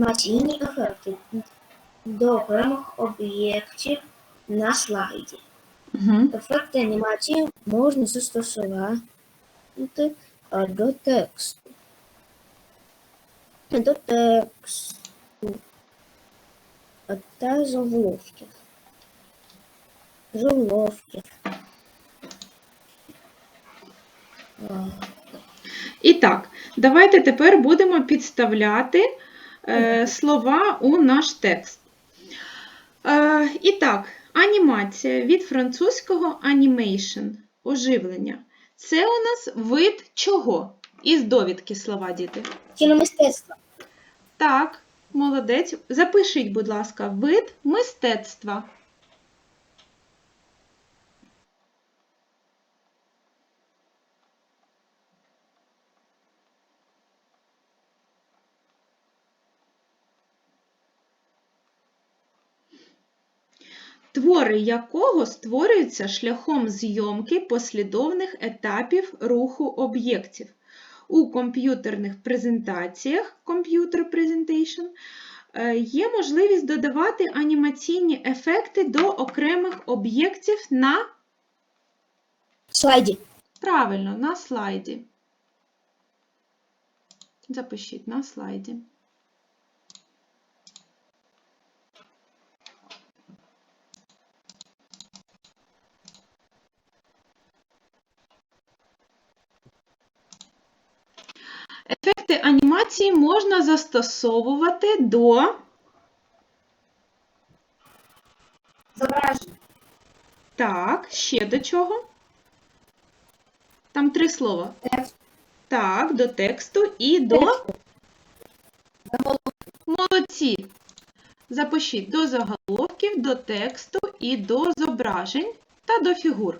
анімаційні ефекти до окремих об'єктів на слайді. Угу. Ефекти анімації можна застосувати до тексту. До тексту та заголовків. Заголовків. І так, давайте тепер будемо підставляти слова у наш текст. Е, і так, анімація від французького animation, оживлення. Це у нас вид чого? Із довідки слова, діти. Кіномистецтво. Так, молодець. Запишіть, будь ласка, вид мистецтва. Твори якого створюються шляхом зйомки послідовних етапів руху об'єктів. У комп'ютерних презентаціях Computer Presentation е, є можливість додавати анімаційні ефекти до окремих об'єктів на Слайді. правильно, на слайді. Запишіть на слайді. Ефекти анімації можна застосовувати до Зображення. так, ще до чого? Там три слова. Текст. Так, до тексту і до молодці. Запишіть до заголовків, до тексту і до зображень та до фігур.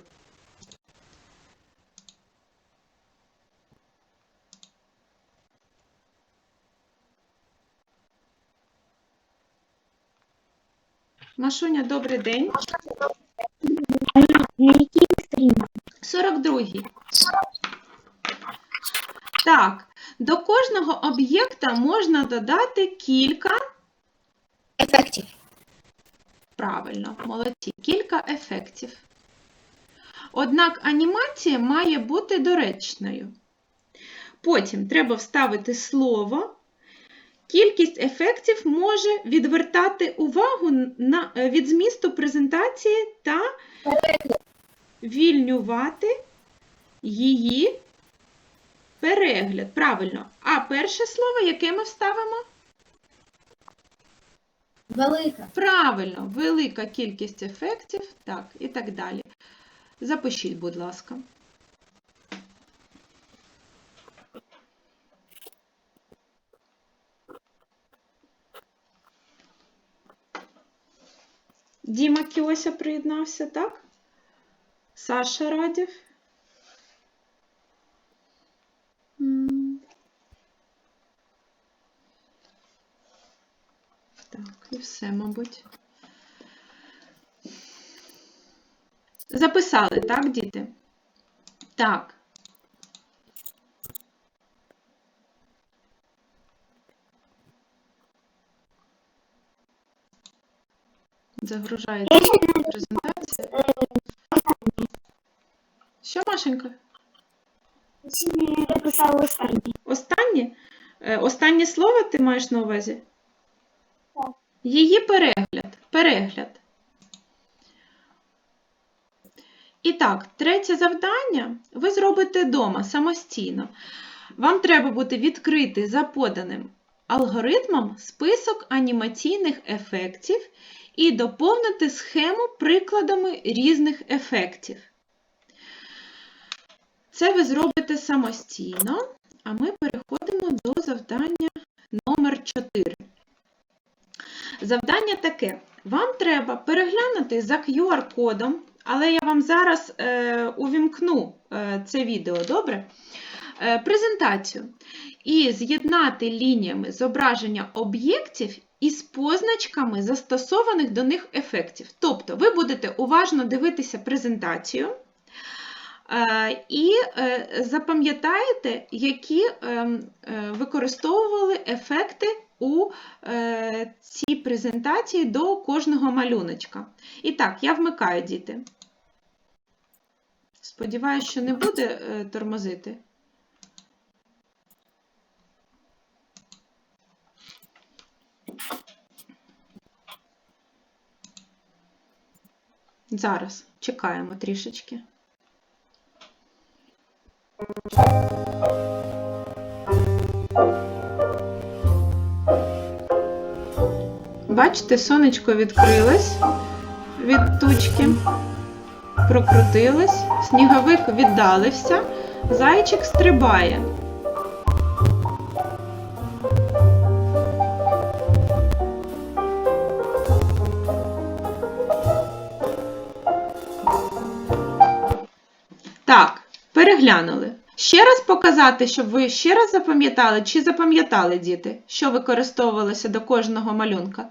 Машуня, добрий день. На якій 42. Так, до кожного об'єкта можна додати кілька, Ефектів. правильно, молодці, кілька ефектів. Однак анімація має бути доречною. Потім треба вставити слово. Кількість ефектів може відвертати увагу на, е, від змісту презентації та вільнювати її перегляд. Правильно. А перше слово, яке ми вставимо? Велика. Правильно, велика кількість ефектів, так, і так далі. Запишіть, будь ласка. Діма Кіося приєднався, так? Саша Радів. Так, і все, мабуть. Записали, так, діти? Так. Загружається презентація. Що, Машенька? Я писала останній. Останнє? Е, Останнє слово ти маєш на увазі? Так. Її перегляд. Перегляд. І так, третє завдання ви зробите вдома самостійно. Вам треба буде відкрити за поданим алгоритмом список анімаційних ефектів і доповнити схему прикладами різних ефектів. Це ви зробите самостійно, а ми переходимо до завдання номер 4. Завдання таке. Вам треба переглянути за QR-кодом, але я вам зараз е, увімкну е, це відео, добре? Е, презентацію. І з'єднати лініями зображення об'єктів із позначками застосованих до них ефектів. Тобто ви будете уважно дивитися презентацію. Е, І е, запам'ятаєте, які ем, е, використовували ефекти у цій презентації до кожного малюночка. І так, я вмикаю діти. Сподіваюсь, що не буде тормозити. Зараз чекаємо трішечки. Бачите, сонечко відкрилось від тучки, прокрутилось, сніговик віддалився, зайчик стрибає. Раз показати, щоб ви ще раз запам'ятали, чи запам'ятали діти, що використовувалося до кожного малюнка?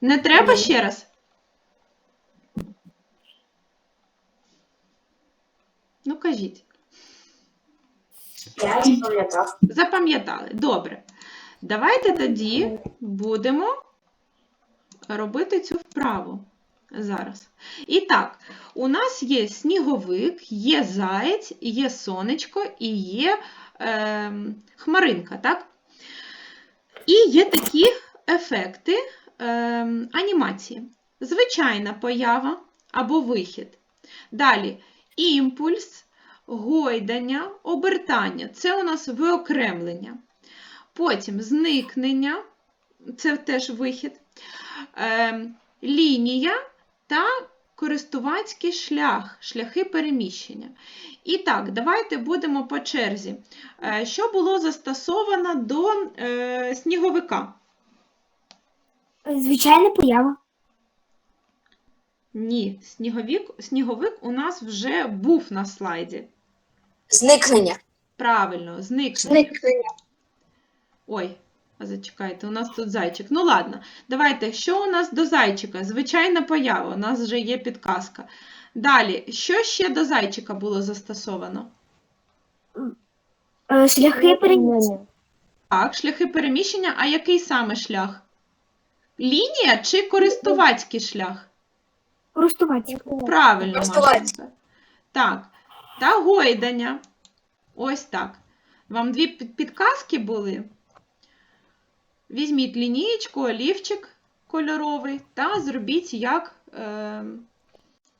Не треба ще раз? Ну, кажіть. Я запам'ятав. Запам'ятали. Добре. Давайте тоді будемо робити цю вправу зараз. І так, у нас є сніговик, є заєць, є сонечко і є е, хмаринка, так? І є такі ефекти е, анімації. Звичайна поява або вихід. Далі імпульс, гойдання, обертання це у нас виокремлення. Потім зникнення, це теж вихід, е, лінія та користувацький шлях, шляхи переміщення. І так, давайте будемо по черзі. Е, Що було застосовано до е, сніговика? Звичайна поява. Ні, сніговик, сніговик у нас вже був на слайді. Зникнення. Правильно, зникнення. Зникнення. Ой, зачекайте, у нас тут зайчик. Ну ладно, давайте, що у нас до зайчика? Звичайна поява, у нас вже є підказка. Далі, що ще до зайчика було застосовано? Е, Шляхи переміщення. Так, шляхи переміщення, а який саме шлях? Лінія чи користувацький шлях? Користуватися. Правильно, Користувацький. Так, та гойдання. Ось так. Вам дві підказки були. Візьміть лінієчку, олівчик кольоровий та зробіть як е,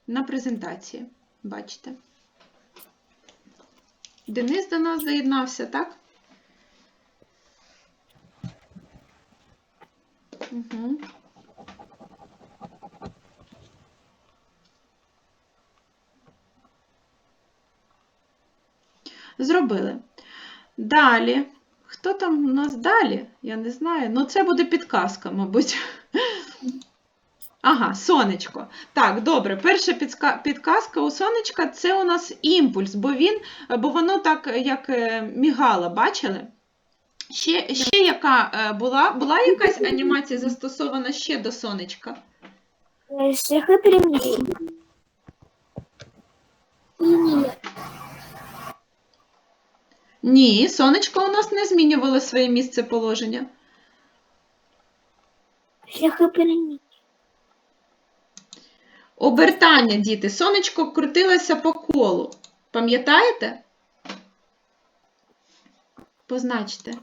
на презентації. Бачите. Денис до нас доєднався, так? Угу. Зробили. Далі. Хто там у нас далі? Я не знаю. Ну, це буде підказка, мабуть. Ага, сонечко. Так, добре. Перша підказка у сонечка це у нас імпульс, бо він, бо воно так як е, мігало, бачили? Ще, ще яка е, була, була якась анімація застосована ще до сонечка? Е, Шляхи переміщення. Ні, сонечко у нас не змінювало своє місце положення. Шляхи. Обертання, діти. Сонечко крутилося по колу. Пам'ятаєте? Позначте.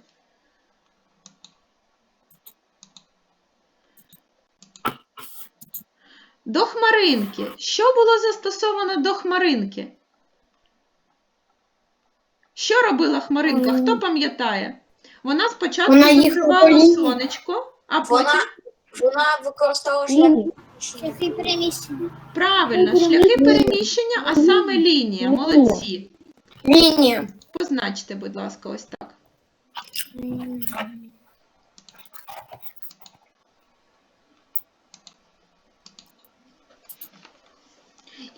До хмаринки. Що було застосовано до хмаринки? Що робила хмаринка? Хто пам'ятає? Вона спочатку Вона їхала закривала сонечко, а потім Вона, вона використовувала шлях. Шляхи переміщення. правильно, шляхи переміщення, а саме лінія. Молодці. Лінія. Позначте, будь ласка, ось так.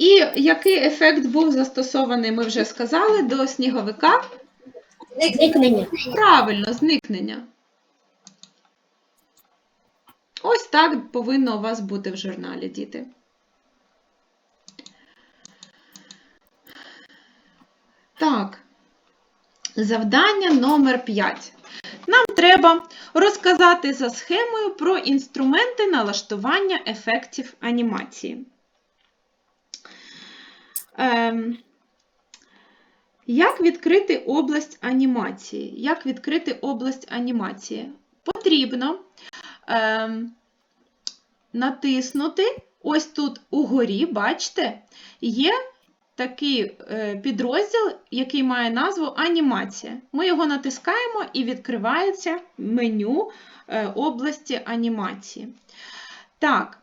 І який ефект був застосований, ми вже сказали, до сніговика? Зникнення. Правильно, зникнення. Ось так повинно у вас бути в журналі, діти. Так, завдання номер 5. нам треба розказати за схемою про інструменти налаштування ефектів анімації. Ем, як відкрити область анімації? Як відкрити область анімації? Потрібно ем, натиснути ось тут угорі, бачите, є такий е, підрозділ, який має назву анімація. Ми його натискаємо і відкривається меню е, області анімації. Так.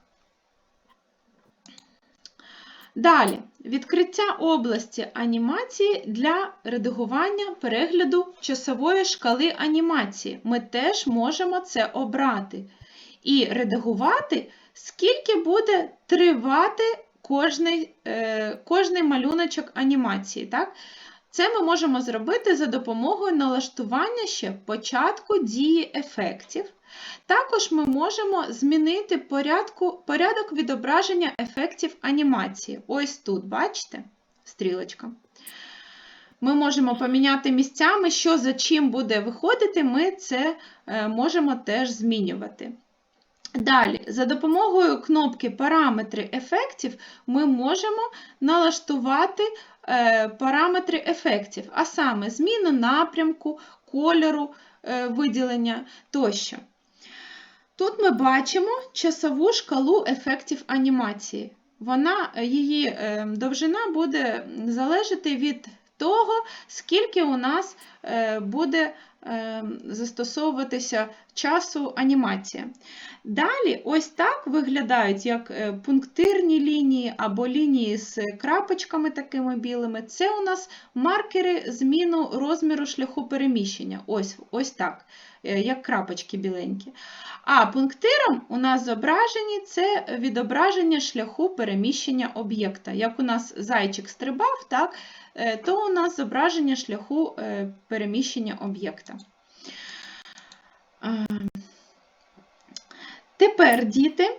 Далі, відкриття області анімації для редагування перегляду часової шкали анімації. Ми теж можемо це обрати. І редагувати, скільки буде тривати кожний, е, кожний малюночок анімації. Так? Це ми можемо зробити за допомогою налаштування ще початку дії ефектів. Також ми можемо змінити порядку, порядок відображення ефектів анімації. Ось тут, бачите, стрілочка. Ми можемо поміняти місцями, що за чим буде виходити, ми це е, можемо теж змінювати. Далі, за допомогою кнопки Параметри ефектів ми можемо налаштувати е, параметри ефектів, а саме зміну напрямку, кольору е, виділення тощо. Тут ми бачимо часову шкалу ефектів анімації. Вона, її е, довжина буде залежати від того, скільки у нас е, буде е, застосовуватися часу анімація. Далі, ось так виглядають як е, пунктирні лінії або лінії з крапочками такими білими. Це у нас маркери зміну розміру шляху переміщення. Ось, ось так, е, як крапочки біленькі. А пунктиром у нас зображені це відображення шляху переміщення об'єкта. Як у нас зайчик стрибав, так, е, то у нас зображення шляху е, переміщення об'єкта. Е, Тепер, діти,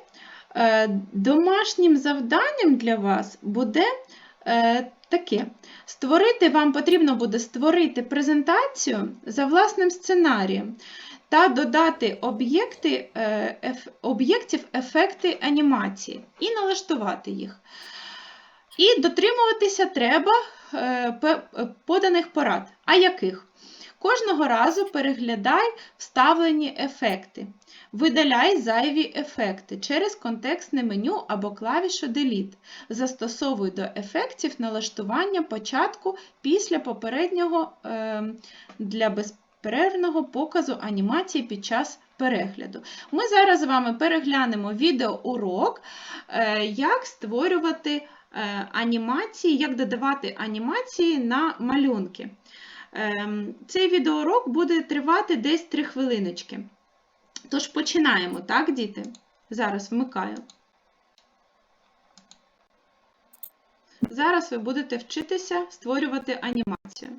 е, домашнім завданням для вас буде е, таке. Створити, вам потрібно буде створити презентацію за власним сценарієм та додати об'єкти, е, об'єктів ефекти анімації і налаштувати їх. І дотримуватися треба е, поданих порад. А яких? Кожного разу переглядай вставлені ефекти. Видаляй зайві ефекти через контекстне меню або клавішу Delete. Застосовуй до ефектів налаштування початку після попереднього е, для безперервного показу анімації під час перегляду. Ми зараз з вами переглянемо відеоурок, е, як створювати е, анімації, як додавати анімації на малюнки. Ем, Цей відеоурок буде тривати десь 3 хвилиночки. Тож починаємо, так, діти? Зараз вмикаю. Зараз ви будете вчитися створювати анімацію.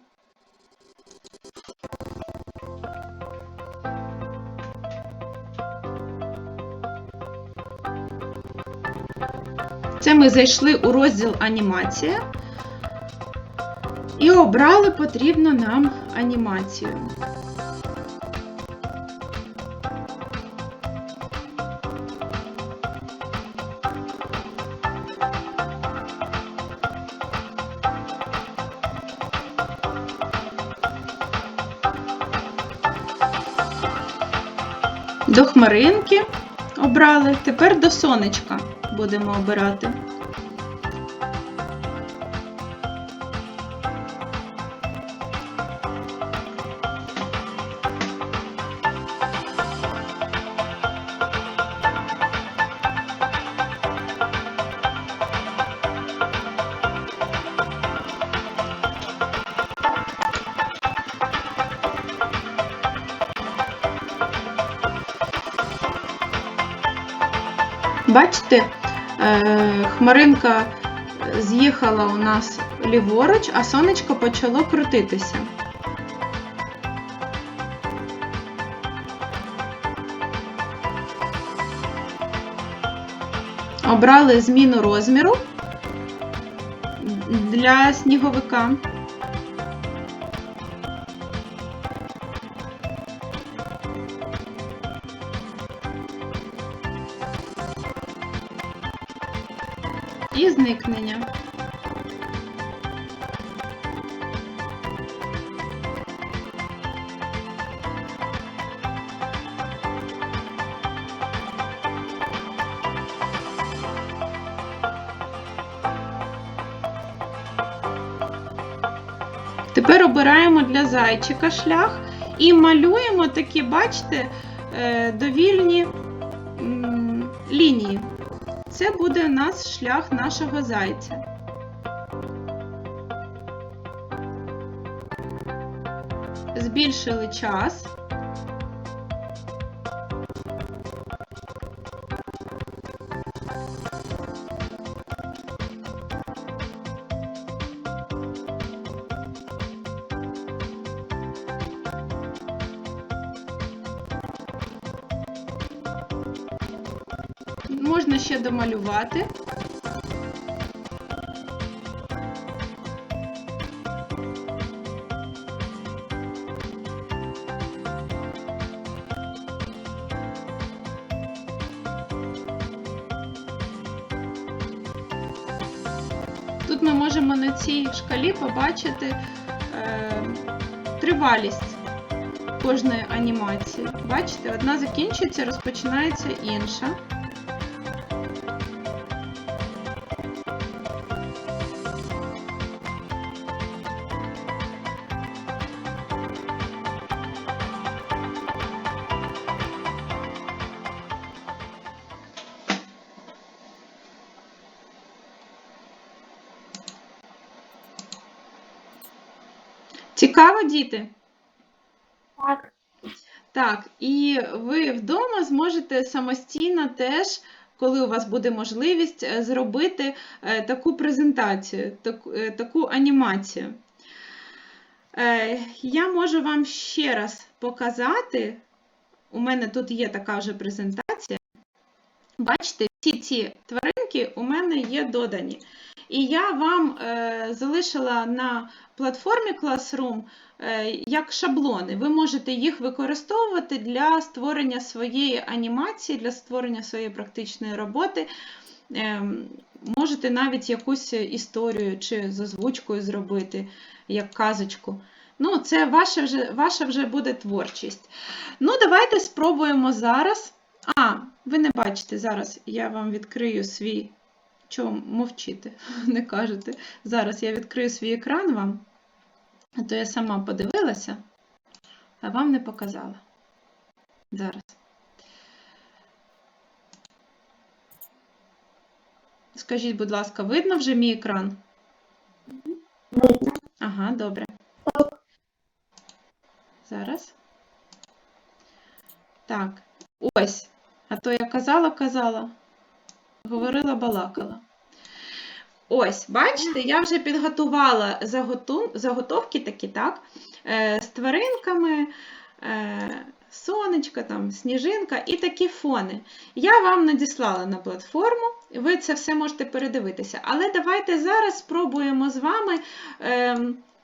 Це ми зайшли у розділ анімація і обрали потрібну нам анімацію. До хмаринки обрали, тепер до сонечка будемо обирати. Бачите, е, хмаринка з'їхала у нас ліворуч, а сонечко почало крутитися. Обрали зміну розміру для сніговика. Зникнення. Тепер обираємо для зайчика шлях і малюємо такі, бачите, е, довільні лінії. Це буде у нас шлях нашого зайця. Збільшили час. Ми можемо на цій шкалі побачити е, тривалість кожної анімації. Бачите, одна закінчується, розпочинається інша. Діти? Так. Так, і ви вдома зможете самостійно теж, коли у вас буде можливість, е, зробити е, таку презентацію, таку, е, таку анімацію. Я можу вам ще раз показати. У мене тут є така вже презентація. Бачите, всі ці тваринки у мене є додані. І я вам е, залишила на платформі Classroom е, як шаблони. Ви можете їх використовувати для створення своєї анімації, для створення своєї практичної роботи. Е, Можете навіть якусь історію чи з озвучкою зробити, як казочку. Ну, це ваша вже, ваша вже буде творчість. Ну, давайте спробуємо зараз. А, ви не бачите, зараз я вам відкрию свій. Чому мовчите, не кажете? Зараз я відкрию свій екран вам, а то я сама подивилася, а вам не показала. Зараз. Скажіть, будь ласка, видно вже мій екран? Ага, добре. Зараз. Так, ось. А то я казала, казала, говорила, балакала. Ось, бачите, я вже підготувала заготовки такі, так? Е, з тваринками, е, сонечко, там, сніжинка і такі фони. Я вам надіслала на платформу, ви це все можете передивитися. Але давайте зараз спробуємо з вами.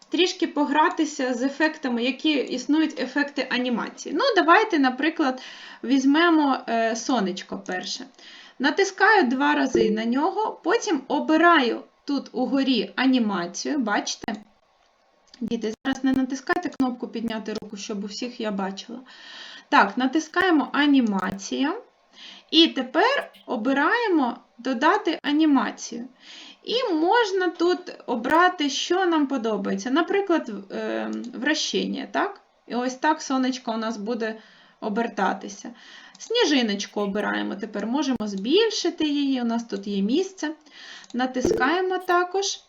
Трішки погратися з ефектами, які існують ефекти анімації. Ну, давайте, наприклад, візьмемо е, сонечко перше. Натискаю два рази на нього, потім обираю тут угорі анімацію. Бачите? Діти, зараз не натискайте кнопку підняти руку, щоб у всіх я бачила. Так, натискаємо анімація. І тепер обираємо додати анімацію. І можна тут обрати, що нам подобається. Наприклад, е, вращення. Так? І ось так сонечко у нас буде обертатися. Сніжиночку обираємо. Тепер можемо збільшити її. У нас тут є місце. Натискаємо також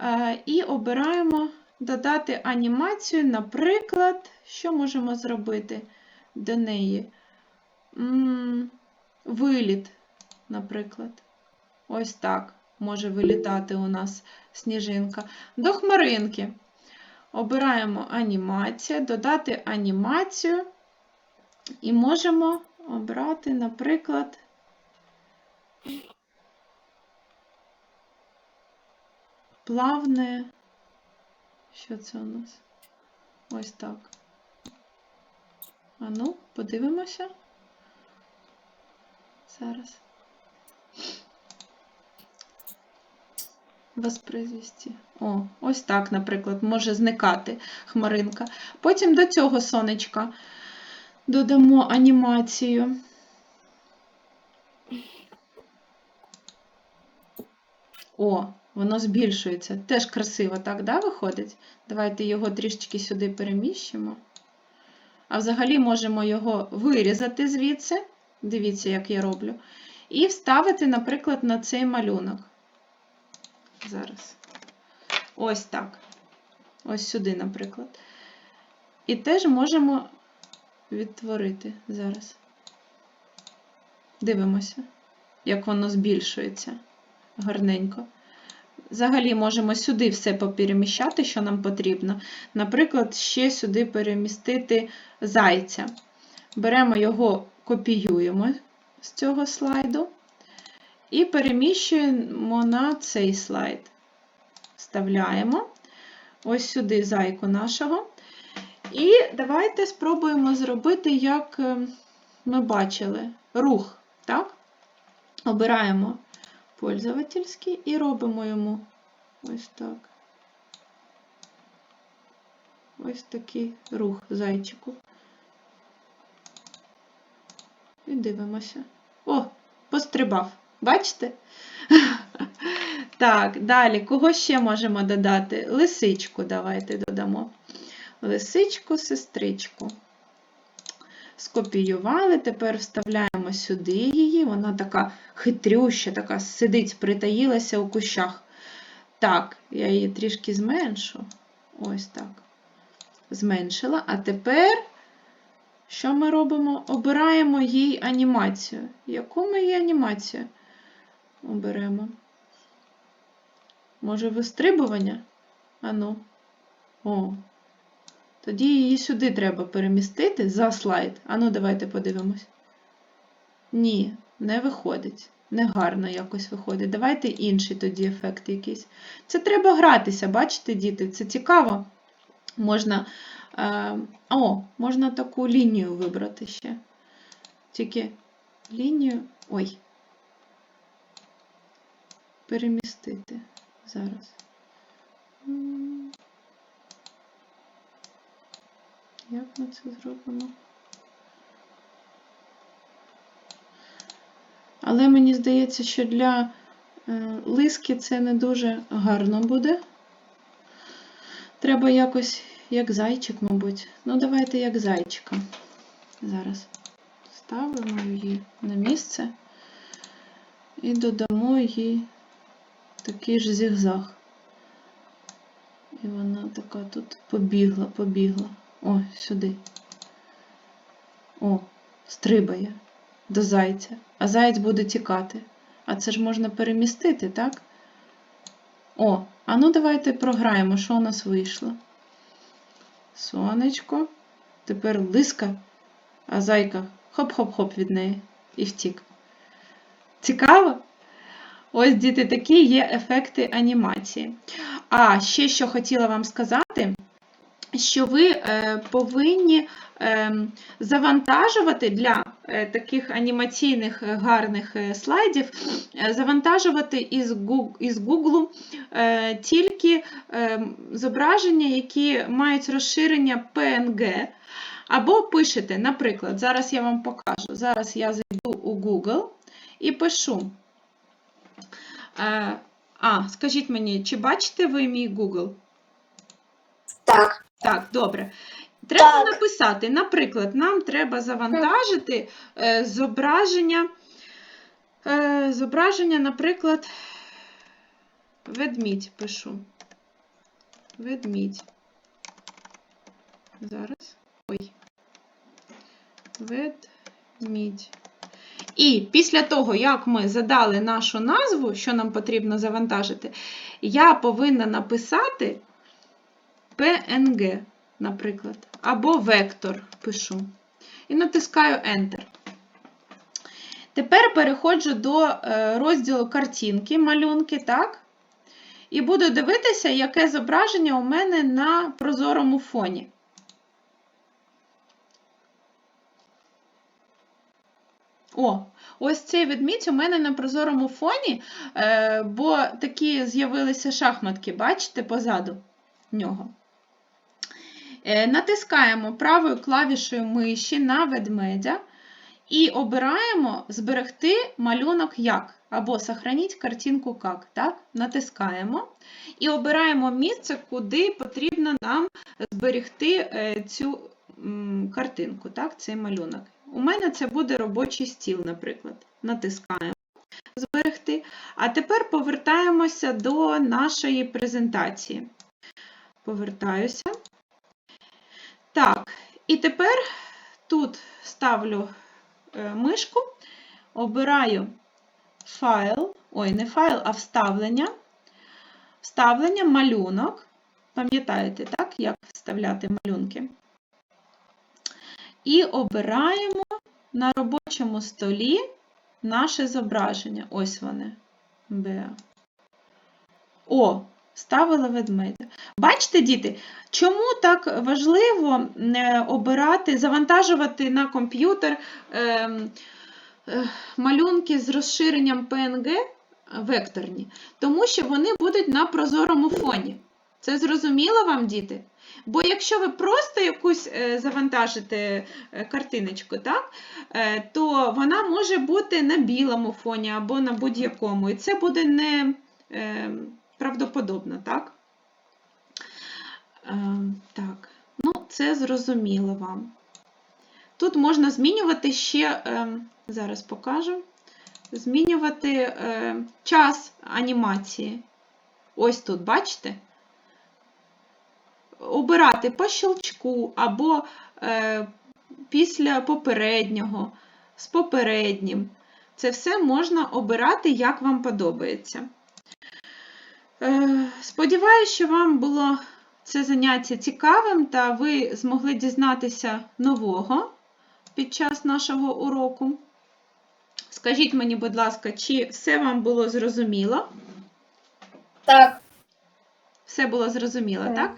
е, і обираємо додати анімацію. Наприклад, що можемо зробити до неї? Виліт, наприклад. Ось так може вилітати у нас сніжинка. До хмаринки. Обираємо анімація, додати анімацію. І можемо обрати, наприклад, плавне. Що це у нас? Ось так. А ну, подивимося. Зараз. Воспроизвести. О, ось так, наприклад, може зникати хмаринка. Потім до цього сонечка додамо анімацію. О, воно збільшується. Теж красиво, так, да, виходить? Давайте його трішечки сюди переміщимо. А взагалі можемо його вирізати звідси. Дивіться, як я роблю. І вставити, наприклад, на цей малюнок. Зараз. Ось так. Ось сюди, наприклад. І теж можемо відтворити зараз. Дивимося, як воно збільшується гарненько. Взагалі можемо сюди все попереміщати, що нам потрібно. Наприклад, ще сюди перемістити зайця. Беремо його, копіюємо з цього слайду і переміщуємо на цей слайд. Вставляємо ось сюди зайку нашого. І давайте спробуємо зробити, як е, ми бачили, рух. Так? Обираємо пользовательський і робимо йому ось так. Ось такий рух зайчику. І дивимося. О, пострибав. Бачите? Так, далі, кого ще можемо додати? Лисичку давайте додамо. Лисичку, сестричку. Скопіювали, тепер вставляємо сюди її. Вона така хитрюща, така сидить, притаїлася у кущах. Так, я її трішки зменшу. Ось так. Зменшила. А тепер, що ми робимо? Обираємо їй анімацію. Яку ми її анімацію оберемо? Може, вистрибування? Ану. О. Тоді її сюди треба перемістити за слайд. Ану, давайте подивимось. Ні, не виходить. Негарно якось виходить. Давайте інший тоді ефект якийсь. Це треба гратися, бачите, діти? Це цікаво. Можна. Е, о, можна таку лінію вибрати ще. Тільки лінію. Ой. Перемістити зараз. Як ми це зробимо? Але мені здається, що для е, лиски це не дуже гарно буде. Треба якось як зайчик, мабуть. Ну, давайте як зайчика. Зараз ставимо її на місце і додамо їй такий ж зігзаг. І вона така тут побігла, побігла. О, сюди. О, стрибає до зайця. А заєць буде тікати. А це ж можна перемістити, так? О, а ну давайте програємо, що у нас вийшло. Сонечко. Тепер лиска, а зайка хоп-хоп-хоп від неї і втік. Цікаво? Ось, діти, такі є ефекти анімації. А ще що хотіла вам сказати, що ви е, повинні е, завантажувати для е, таких анімаційних гарних слайдів, завантажувати із Гуг- із Google тільки зображення, які мають розширення PNG. Або пишете, наприклад, зараз я вам покажу. Зараз я зайду у Google і пишу. Е, А, скажіть мені, чи бачите ви мій Google? Так. Так, добре. Треба Так. написати, наприклад, нам треба завантажити е, зображення, е, зображення, наприклад, ведмідь пишу. Ведмідь. Зараз. Ой. Ведмідь. І після того, як ми задали нашу назву, що нам потрібно завантажити, я повинна написати PNG, наприклад, або вектор пишу. І натискаю Enter. Тепер переходжу до е, розділу картинки, малюнки, так? І буду дивитися, яке зображення у мене на прозорому фоні. О, ось цей ведмідь у мене на прозорому фоні, е, бо такі з'явилися шахматки, бачите, позаду нього. Е, натискаємо правою клавішою миші на ведмедя і обираємо зберегти малюнок як або сохраніть картинку як. Так? Натискаємо і обираємо місце, куди потрібно нам зберегти е, цю картинку, так? цей малюнок. У мене це буде робочий стіл, наприклад. Натискаємо зберегти. А тепер повертаємося до нашої презентації. Повертаюся. Так, і тепер тут ставлю е, мишку, обираю файл, ой, не файл, а вставлення. Вставлення, малюнок. Пам'ятаєте, так, як вставляти малюнки? І обираємо на робочому столі наше зображення. Ось вони. О, ставила ведмедя. Бачите, діти, чому так важливо е, обирати, завантажувати на комп'ютер ем, е, малюнки з розширенням PNG векторні? Тому що вони будуть на прозорому фоні. Це зрозуміло вам, діти? Бо якщо ви просто якусь е, завантажите е, картиночку, так, е, то вона може бути на білому фоні або на будь-якому. І це буде не правдоподобно, так? Так, ну, це зрозуміло вам. Тут можна змінювати ще, зараз покажу, змінювати час анімації. Ось тут, бачите? Обирати по щелчку або е, після попереднього, з попереднім. Це все можна обирати, як вам подобається. Е, сподіваюся, що вам було це заняття цікавим та ви змогли дізнатися нового під час нашого уроку. Скажіть мені, будь ласка, чи все вам було зрозуміло? Так. Все було зрозуміло, Так. так?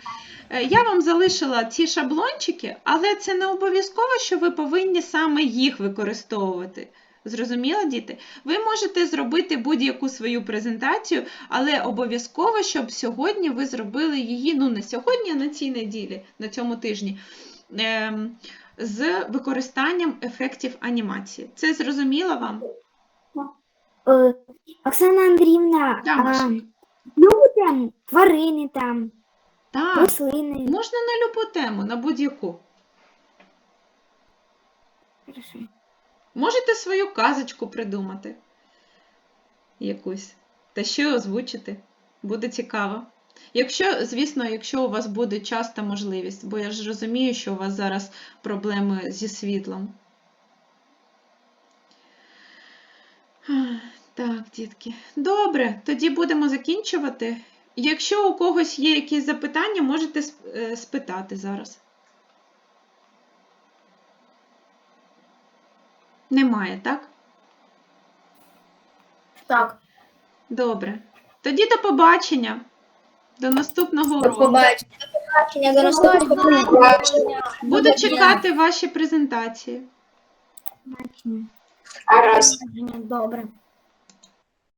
Е, Я вам залишила ці шаблончики, але це не обов'язково, що ви повинні саме їх використовувати. Зрозуміло, діти? Ви можете зробити будь-яку свою презентацію, але обов'язково, щоб сьогодні ви зробили її, ну не сьогодні, а на цій неділі, на цьому тижні, ем, з використанням ефектів анімації. Це зрозуміло вам? Е, Оксана Андріївна, любите тварини там, Так, рослини? можна на любу тему, на будь-яку. Хорошо. Можете свою казочку придумати якусь, та ще озвучити. Буде цікаво. Якщо, звісно, якщо у вас буде час та можливість, бо я ж розумію, що у вас зараз проблеми зі світлом. Так, дітки. Добре, тоді будемо закінчувати. Якщо у когось є якісь запитання, можете е, спитати зараз. Немає, так? Так. Добре. Тоді до побачення. До наступного До уроку. побачення. До побачення. До наступного побачення. Буду чекати ваші презентації. Гаразд. Добре.